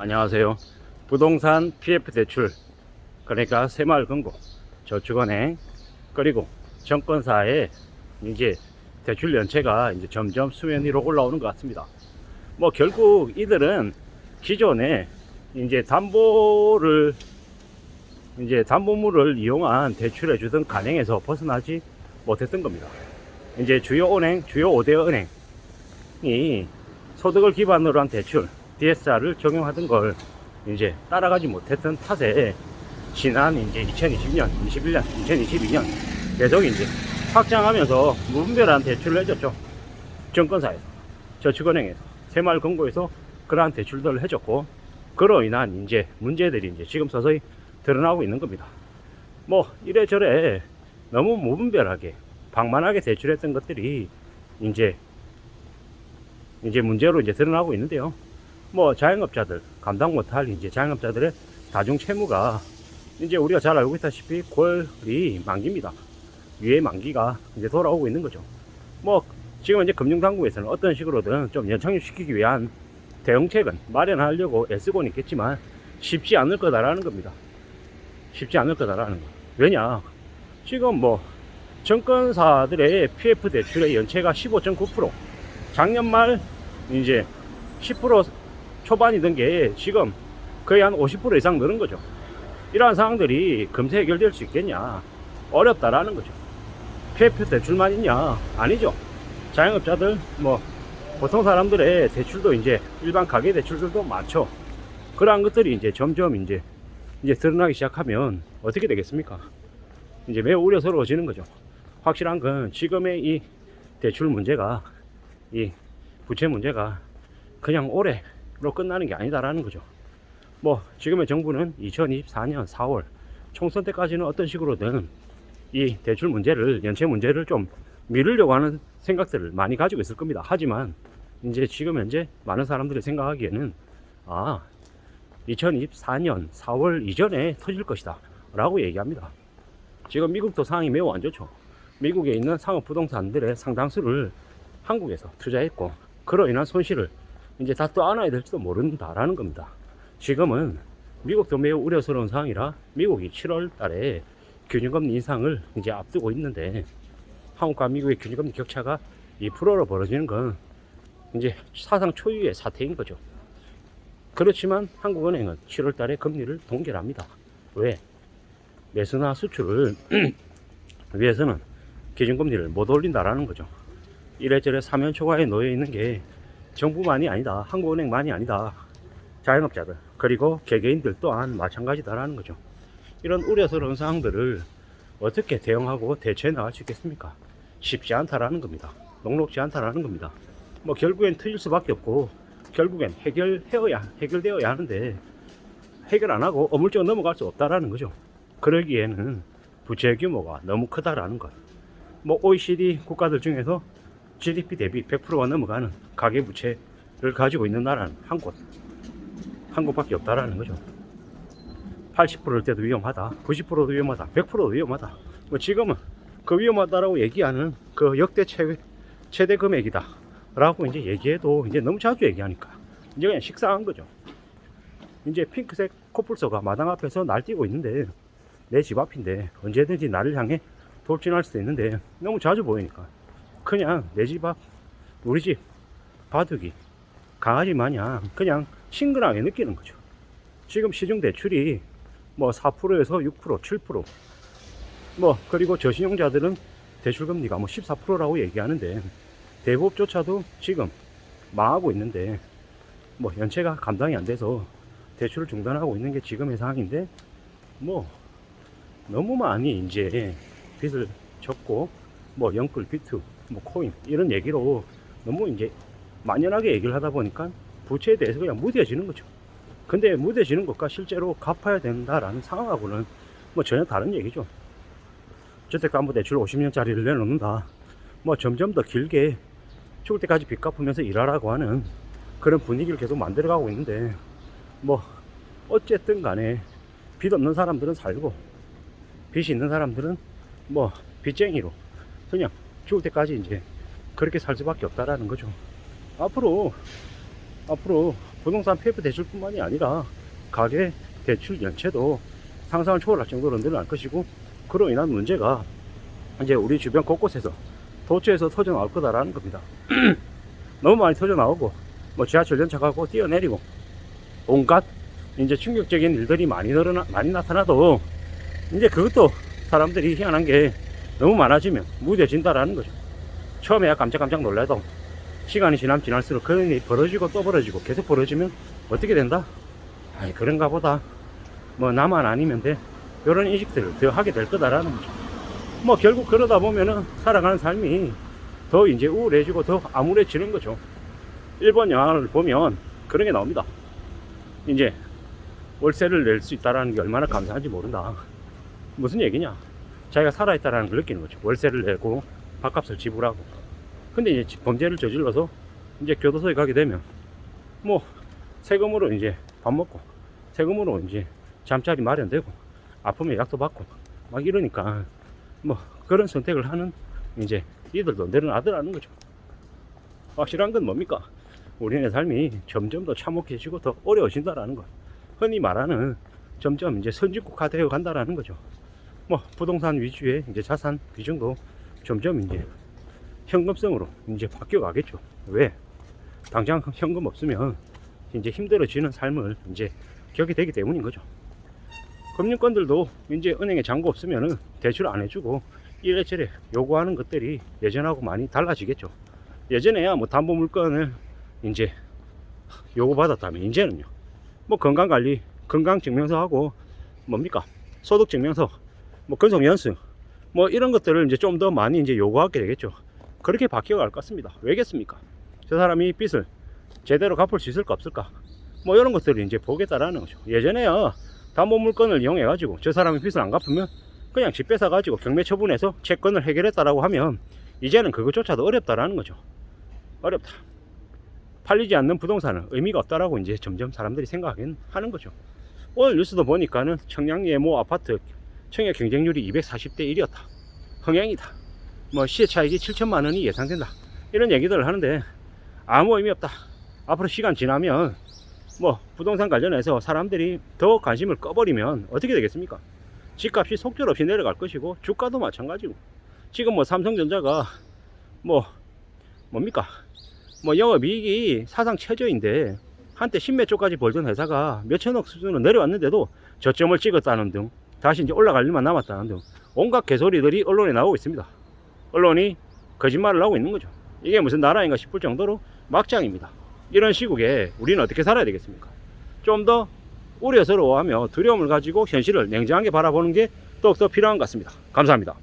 안녕하세요. 부동산 PF 대출, 그러니까 새마을금고, 저축은행, 그리고 정권사의 이제 대출 연체가 이제 점점 수면 위로 올라오는 것 같습니다. 뭐 결국 이들은 기존에 이제 담보를 이제 담보물을 이용한 대출해 주던 간행에서 벗어나지 못했던 겁니다. 이제 주요 은행, 주요 5대 은행이 소득을 기반으로 한 대출, DSR을 적용하던 걸 이제 따라가지 못했던 탓에 지난 이제 2020년, 21년, 2022년 계속 이제 확장하면서 무분별한 대출을 해줬죠. 정권사에서, 저축은행에서, 새마을금고에서 그러한 대출들을 해줬고 그로 인한 이제 문제들이 이제 지금 서서히 드러나고 있는 겁니다. 뭐 이래저래 너무 무분별하게 방만하게 대출했던 것들이 이제 이제 문제로 이제 드러나고 있는데요. 뭐 자영업자들 감당 못할 이제 자영업자들의 다중 채무가 이제 우리가 잘 알고 있다시피 9월이 만기입니다. 위의 만기가 이제 돌아오고 있는 거죠. 뭐 지금 이제 금융당국에서는 어떤 식으로든 좀 연착륙시키기 위한 대응책은 마련하려고 애쓰고는 있겠지만 쉽지 않을 거다라는 겁니다. 쉽지 않을 거다라는 거. 왜냐? 지금 뭐 정권사들의 PF 대출의 연체가 15.9% 작년 말 이제 10% 초반이던 게 지금 거의 한 50% 이상 늘은 거죠. 이러한 상황들이 금세 해결될 수 있겠냐? 어렵다라는 거죠. PF 대출만 있냐? 아니죠. 자영업자들, 뭐, 보통 사람들의 대출도 이제 일반 가계 대출들도 많죠. 그러한 것들이 이제 점점 이제, 이제 드러나기 시작하면 어떻게 되겠습니까? 이제 매우 우려스러워지는 거죠. 확실한 건 지금의 이 대출 문제가, 이 부채 문제가 그냥 올해 로 끝나는 게 아니다라는 거죠. 뭐 지금의 정부는 2024년 4월 총선 때까지는 어떤 식으로든 이 대출 문제를 연체 문제를 좀 미루려고 하는 생각들을 많이 가지고 있을 겁니다. 하지만 이제 지금 현재 많은 사람들이 생각하기에는 아 2024년 4월 이전에 터질 것이다 라고 얘기합니다. 지금 미국도 상황이 매우 안 좋죠. 미국에 있는 상업 부동산들의 상당수를 한국에서 투자했고 그로 인한 손실을 이제 다또 안아야 될지도 모른다라는 겁니다. 지금은 미국도 매우 우려스러운 상황이라 미국이 7월 달에 균형금리 인상을 이제 앞두고 있는데 한국과 미국의 균형금리 격차가 2%로 벌어지는 건 이제 사상 초유의 사태인 거죠. 그렇지만 한국은행은 7월 달에 금리를 동결 합니다. 왜? 매수나 수출을 위해서는 기준금리를 못 올린다라는 거죠. 이래저래 사면 초과에 놓여 있는 게 정부만이 아니다. 한국은행만이 아니다. 자영업자들 그리고 개개인들 또한 마찬가지다라는 거죠. 이런 우려스러운 상황들을 어떻게 대응하고 대처해 나갈 수 있겠습니까? 쉽지 않다라는 겁니다. 녹록지 않다라는 겁니다. 뭐 결국엔 틀릴 수밖에 없고 결국엔 해결해야 해결되어야 하는데 해결 안 하고 어물쩍 넘어갈 수 없다라는 거죠. 그러기에는 부채 규모가 너무 크다라는 것. 뭐 OECD 국가들 중에서 GDP 대비 100%가 넘어가는 가계 부채를 가지고 있는 나라는 한국. 한국밖에 없다라는 거죠. 80%일 때도 위험하다. 90%도 위험하다. 100%도 위험하다. 뭐 지금은 그 위험하다라고 얘기하는 그 역대 최, 최대 금액이다. 라고 이제 얘기해도 이제 너무 자주 얘기하니까 이제 그냥 식상한 거죠. 이제 핑크색 코뿔소가 마당 앞에서 날뛰고 있는데 내 집 앞인데 언제든지 나를 향해 돌진할 수도 있는데 너무 자주 보이니까 그냥 내 집 앞, 우리 집 바둑이 강아지 마냥 그냥 친근하게 느끼는 거죠. 지금 시중 대출이 뭐 4%에서 6%, 7%. 뭐 그리고 저신용자들은 대출 금리가 뭐 14%라고 얘기하는데 대부업조차도 지금 망하고 있는데 뭐 연체가 감당이 안 돼서 대출을 중단하고 있는 게 지금의 상황인데 뭐 너무 많이 이제 빚을 졌고 뭐 영끌 비트 뭐 코인 이런 얘기로 너무 이제 만연하게 얘기를 하다 보니까 부채에 대해서 그냥 무뎌지는 거죠. 근데 무뎌지는 것과 실제로 갚아야 된다라는 상황하고는 뭐 전혀 다른 얘기죠. 주택담보 대출 50년짜리를 내놓는다. 뭐 점점 더 길게 죽을 때까지 빚 갚으면서 일하라고 하는 그런 분위기를 계속 만들어가고 있는데 뭐 어쨌든 간에 빚 없는 사람들은 살고 빚이 있는 사람들은 뭐 빚쟁이로 그냥 죽을 때까지 이제 그렇게 살 수밖에 없다라는 거죠. 앞으로 앞으로 부동산 PF 대출뿐만이 아니라 가계 대출 연체도 상상을 초월할 정도로 늘어날 것이고 그로 인한 문제가 이제 우리 주변 곳곳에서 도처에서 터져 나올 거다라는 겁니다. 너무 많이 터져 나오고 뭐 지하철 연착하고 뛰어내리고 온갖 이제 충격적인 일들이 많이 늘어나 많이 나타나도 이제 그것도 사람들이 희한한 게 너무 많아지면 무뎌진다라는 거죠. 처음에야 깜짝깜짝 놀라도 시간이 지나면 지날수록 그런 일이 벌어지고 또 벌어지고 계속 벌어지면 어떻게 된다? 아이 그런가 보다. 뭐 나만 아니면 돼. 이런 인식들을 더 하게 될 거다라는 거죠. 뭐 결국 그러다 보면은 살아가는 삶이 더 이제 우울해지고 더 암울해지는 거죠. 일본 영화를 보면 그런 게 나옵니다. 이제 월세를 낼 수 있다라는 게 얼마나 감사한지 모른다. 무슨 얘기냐? 자기가 살아있다라는 걸 느끼는 거죠. 월세를 내고 밥값을 지불하고. 근데 이제 범죄를 저질러서 이제 교도소에 가게 되면 뭐 세금으로 이제 밥 먹고 세금으로 이제 잠자리 마련되고 아프면 약도 받고 막 이러니까 뭐 그런 선택을 하는 이제 이들도 늘어나더라는 거죠. 확실한 건 뭡니까? 우리네 삶이 점점 더 참혹해지고 더 어려워진다라는 거. 흔히 말하는 점점 이제 선진국화 되어 간다라는 거죠. 뭐 부동산 위주의 이제 자산 비중도 점점 이제 현금성으로 이제 바뀌어 가겠죠. 왜? 당장 현금 없으면 이제 힘들어지는 삶을 이제 겪게 되기 때문인 거죠. 금융권들도 이제 은행에 잔고 없으면은 대출 안 해주고 이래저래 요구하는 것들이 예전하고 많이 달라지겠죠. 예전에야 뭐 담보 물건을 이제 요구받았다면 이제는요. 뭐 건강관리, 건강증명서하고 뭡니까? 소득증명서, 뭐 근속연수, 뭐 이런 것들을 이제 좀 더 많이 이제 요구하게 되겠죠. 그렇게 바뀌어 갈 것 같습니다. 왜겠습니까? 저 사람이 빚을 제대로 갚을 수 있을까 없을까? 뭐 이런 것들을 이제 보겠다라는 거죠. 예전에야 담보 물건을 이용해 가지고 저 사람이 빚을 안 갚으면 그냥 집 뺏어 가지고 경매 처분해서 채권을 해결했다라고 하면 이제는 그것조차도 어렵다라는 거죠. 어렵다. 팔리지 않는 부동산은 의미가 없다라고 이제 점점 사람들이 생각하긴 하는 거죠. 오늘 뉴스도 보니까는 청량리의 모 아파트 청약 경쟁률이 240대 1이었다. 흥행이다. 뭐 시세 차익이 7천만 원이 예상된다. 이런 얘기들을 하는데 아무 의미 없다. 앞으로 시간 지나면 뭐 부동산 관련해서 사람들이 더 관심을 꺼버리면 어떻게 되겠습니까? 집값이 속절없이 내려갈 것이고 주가도 마찬가지고 지금 뭐 삼성전자가 뭐 뭡니까 뭐 영업이익이 사상 최저인데 한때 10몇 조까지 벌던 회사가 몇천억 수준으로 내려왔는데도 저점을 찍었다는 등 다시 이제 올라갈 일만 남았다는 등 온갖 개소리들이 언론에 나오고 있습니다. 언론이 거짓말을 하고 있는 거죠. 이게 무슨 나라인가 싶을 정도로 막장입니다. 이런 시국에 우리는 어떻게 살아야 되겠습니까? 좀 더 우려스러워하며 두려움을 가지고 현실을 냉정하게 바라보는 게 더욱더 필요한 것 같습니다. 감사합니다.